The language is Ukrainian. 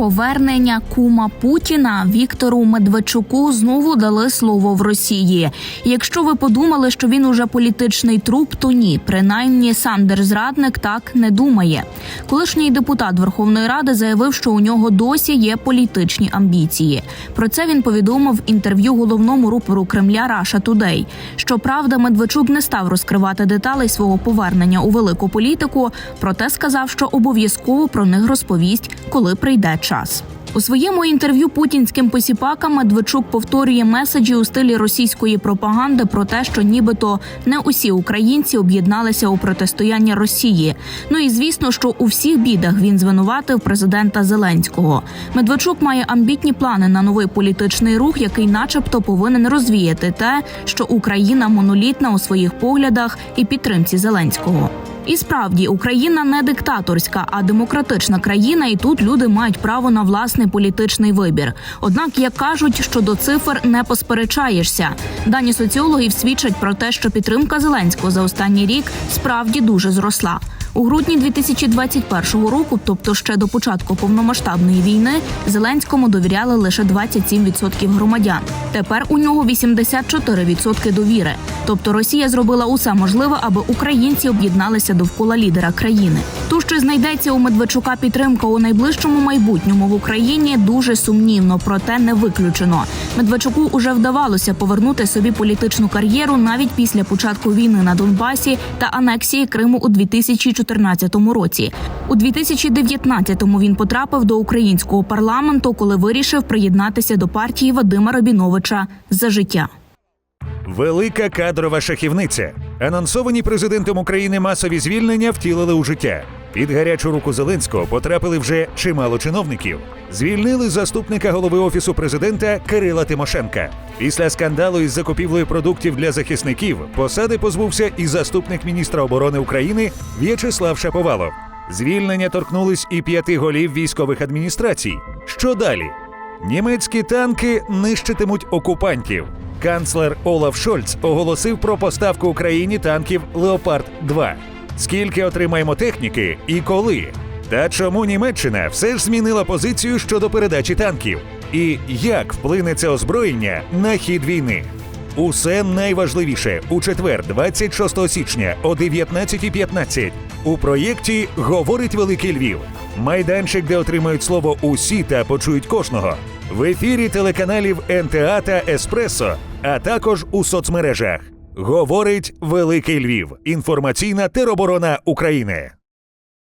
Повернення кума Путіна Віктору Медведчуку знову дали слово в Росії. Якщо ви подумали, що він уже політичний труп, то ні. Принаймні Сандер Зрадник так не думає. Колишній депутат Верховної Ради заявив, що у нього досі є політичні амбіції. Про це він повідомив інтерв'ю головному рупору Кремля Раша Тудей. Щоправда, Медведчук не став розкривати деталей свого повернення у велику політику, проте сказав, що обов'язково про них розповість, коли прийде час. У своєму інтерв'ю путінським посіпакам Медведчук повторює меседжі у стилі російської пропаганди про те, що нібито не усі українці об'єдналися у протистоянні Росії. Ну і звісно, що у всіх бідах він звинуватив президента Зеленського. Медведчук має амбітні плани на новий політичний рух, який, начебто, повинен розвіяти те, що Україна монолітна у своїх поглядах і підтримці Зеленського. І справді Україна не диктаторська, а демократична країна, і тут люди мають право на власний політичний вибір. Однак, як кажуть, що до цифр не посперечаєшся. Дані соціологів свідчать про те, що підтримка Зеленського за останній рік справді дуже зросла. У грудні 2021 року, тобто ще до початку повномасштабної війни, Зеленському довіряли лише 27% громадян. Тепер у нього 84% довіри. Тобто Росія зробила усе можливе, аби українці об'єдналися довкола лідера країни. То, що знайдеться у Медведчука підтримка у найближчому майбутньому в Україні, дуже сумнівно, проте не виключено. Медведчуку уже вдавалося повернути собі політичну кар'єру навіть після початку війни на Донбасі та анексії Криму у 2014 році. У 2019-му він потрапив до українського парламенту, коли вирішив приєднатися до партії Вадима Рабіновича за життя. Велика кадрова шахівниця. Анонсовані президентом України масові звільнення втілили у життя. Під гарячу руку Зеленського потрапили вже чимало чиновників. Звільнили заступника голови офісу президента Кирила Тимошенка. Після скандалу із закупівлею продуктів для захисників посади позбувся і заступник міністра оборони України В'ячеслав Шаповалов. Звільнення торкнулись і п'яти голів військових адміністрацій. Що далі? Німецькі танки нищитимуть окупантів. Канцлер Олаф Шольц оголосив про поставку Україні танків Леопард 2 Скільки отримаємо техніки і коли? Та чому Німеччина все ж змінила позицію щодо передачі танків? І як вплине це озброєння на хід війни? Усе найважливіше у четвер, 26 січня о 19.15 у проєкті Говорить Великий Львів. Майданчик, де отримають слово усі та почують кожного. В ефірі телеканалів НТА та Еспресо, а також у соцмережах. Говорить Великий Львів. Інформаційна тероборона України.